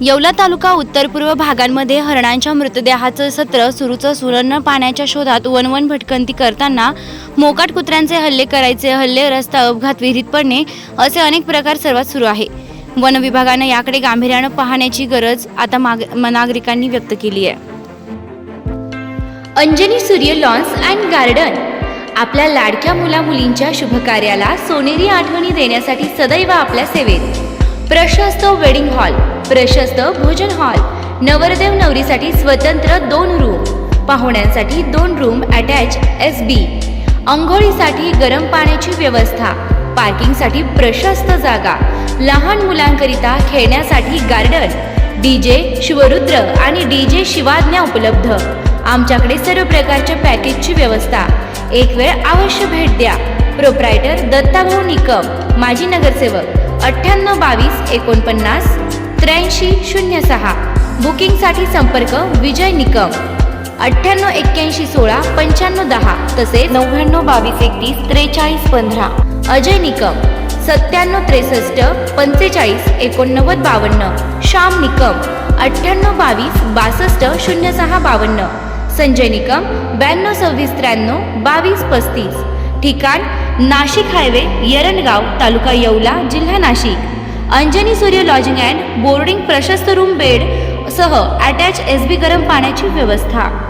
येवला तालुका उत्तर पूर्व भागांमध्ये हरणांच्या मृतदेहाचं सत्र सुरूच असून पाण्याच्या शोधात वनवन भटकंती करताना मोकाट कुत्र्यांचे हल्ले करायचे हल्ले रस्ता अपघात विहिरीत पडणे असे अनेक प्रकार सर्वात सुरू आहे. वन विभागानं याकडे गांभीर्यानं पाहण्याची गरज आता माग नागरिकांनी व्यक्त केली आहे. अंजनी सूर्य लॉन्स अँड गार्डन आपल्या लाडक्या मुला मुलींच्या शुभकार्याला सोनेरी आठवणी देण्यासाठी सदैव आपल्या सेवेत. प्रशस्त वेडिंग हॉल प्रशस्त भोजन हॉल नवरदेव नवरीसाठी स्वतंत्र दोन रूम पाहुण्यांसाठी दोन रूम अटॅच एस बी अंघोळीसाठी गरम पाण्याची व्यवस्था पार्किंगसाठी प्रशस्त जागा लहान मुलांकरिता खेळण्यासाठी गार्डन डीजे शिवरुद्र आणि डीजे शिवाज्ञा उपलब्ध. आमच्याकडे सर्व प्रकारच्या पॅकेजची व्यवस्था. एक वेळ अवश्य भेट द्या. प्रोप्रायटर दत्ताभाऊ निकम माजी नगरसेवक. अठ्ठ्याण्णव बावीस एकोणपन्नास त्र्याऐंशी शून्य सहा. बुकिंगसाठी संपर्क विजय निकम. अठ्ठ्याण्णव एक्क्याऐंशी सोळा पंच्याण्णव दहा तसेच नव्याण्णव बावीस एकतीस त्रेचाळीस पंधरा. अजय निकम. सत्त्याण्णव त्रेसष्ट पंचेचाळीस एकोणनव्वद बावन्न. श्याम निकम. अठ्ठ्याण्णव बावीस बासष्ट शून्य सहा बावन्न. संजय निकम ब्याण्णव सव्वीस त्र्याण्णव बावीस पस्तीस. ठिकाण नाशिक हायवे येरणगाव तालुका येवला जिल्हा Nashik. Anjani Surya lodging and boarding प्रशस्त रूम बेड सह अटॅच एस बी गरम पाण्याची व्यवस्था.